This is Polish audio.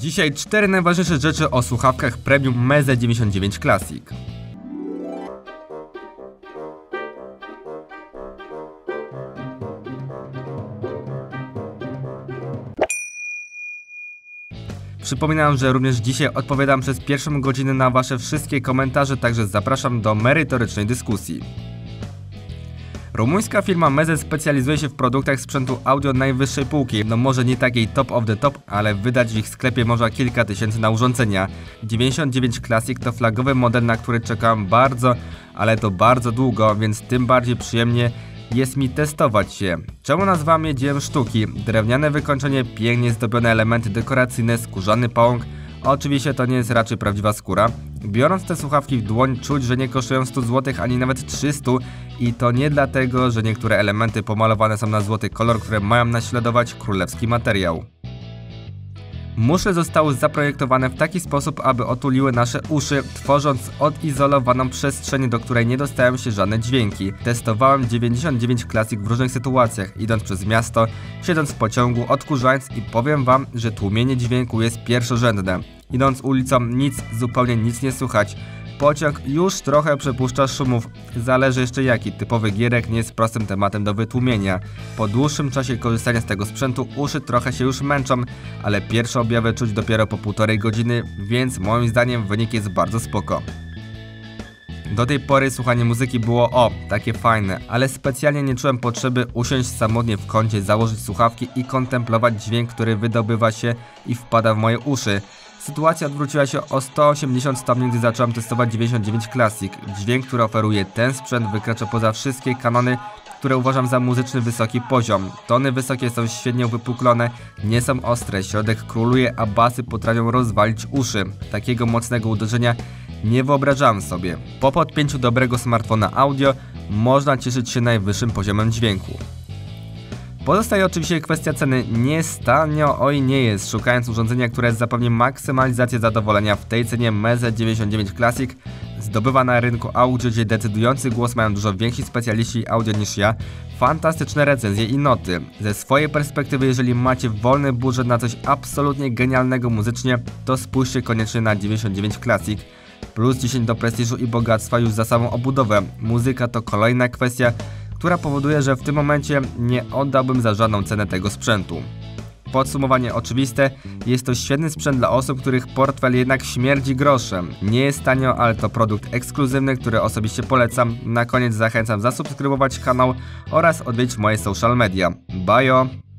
Dzisiaj cztery najważniejsze rzeczy o słuchawkach premium Meze 99 Classic. Przypominam, że również dzisiaj odpowiadam przez pierwszą godzinę na Wasze wszystkie komentarze, także zapraszam do merytorycznej dyskusji. Rumuńska firma Meze specjalizuje się w produktach sprzętu audio najwyższej półki. No może nie takiej top of the top, ale wydać w ich sklepie można kilka tysięcy na urządzenia. 99 Classic to flagowy model, na który czekałem bardzo, ale to bardzo długo, więc tym bardziej przyjemnie jest mi testować się. Czemu nazwałem je dziełem sztuki? Drewniane wykończenie, pięknie zdobione elementy dekoracyjne, skórzany pąk. Oczywiście to nie jest raczej prawdziwa skóra. Biorąc te słuchawki w dłoń czuć, że nie kosztują 100 zł ani nawet 300 i to nie dlatego, że niektóre elementy pomalowane są na złoty kolor, które mają naśladować królewski materiał. Muszle zostały zaprojektowane w taki sposób, aby otuliły nasze uszy, tworząc odizolowaną przestrzeń, do której nie dostają się żadne dźwięki. Testowałem 99 klasik w różnych sytuacjach, idąc przez miasto, siedząc w pociągu, odkurzając i powiem wam, że tłumienie dźwięku jest pierwszorzędne. Idąc ulicą nic, zupełnie nic nie słychać. Pociąg już trochę przepuszcza szumów, zależy jeszcze jaki. Typowy gierek nie jest prostym tematem do wytłumienia. Po dłuższym czasie korzystania z tego sprzętu uszy trochę się już męczą, ale pierwsze objawy czuć dopiero po półtorej godziny, więc moim zdaniem wynik jest bardzo spoko. Do tej pory słuchanie muzyki było o, takie fajne, ale specjalnie nie czułem potrzeby usiąść samotnie w kącie, założyć słuchawki i kontemplować dźwięk, który wydobywa się i wpada w moje uszy. Sytuacja odwróciła się o 180 stopni, gdy zacząłem testować 99 Classic. Dźwięk, który oferuje ten sprzęt wykracza poza wszystkie kanony, które uważam za muzyczny wysoki poziom. Tony wysokie są świetnie uwypuklone, nie są ostre, środek króluje, a basy potrafią rozwalić uszy. Takiego mocnego uderzenia nie wyobrażałem sobie. Po podpięciu dobrego smartfona audio można cieszyć się najwyższym poziomem dźwięku. Pozostaje oczywiście kwestia ceny. Nie jest tanio, oj nie jest. Szukając urządzenia, które zapewni maksymalizację zadowolenia w tej cenie Meze 99 Classic, zdobywa na rynku audio, gdzie decydujący głos mają dużo więksi specjaliści audio niż ja, fantastyczne recenzje i noty. Ze swojej perspektywy, jeżeli macie wolny budżet na coś absolutnie genialnego muzycznie, to spójrzcie koniecznie na 99 Classic. Plus 10 do prestiżu i bogactwa już za samą obudowę. Muzyka to kolejna kwestia, która powoduje, że w tym momencie nie oddałbym za żadną cenę tego sprzętu. Podsumowanie oczywiste, jest to świetny sprzęt dla osób, których portfel jednak śmierdzi groszem. Nie jest tanio, ale to produkt ekskluzywny, który osobiście polecam. Na koniec zachęcam zasubskrybować kanał oraz odwiedzić moje social media. Bajo!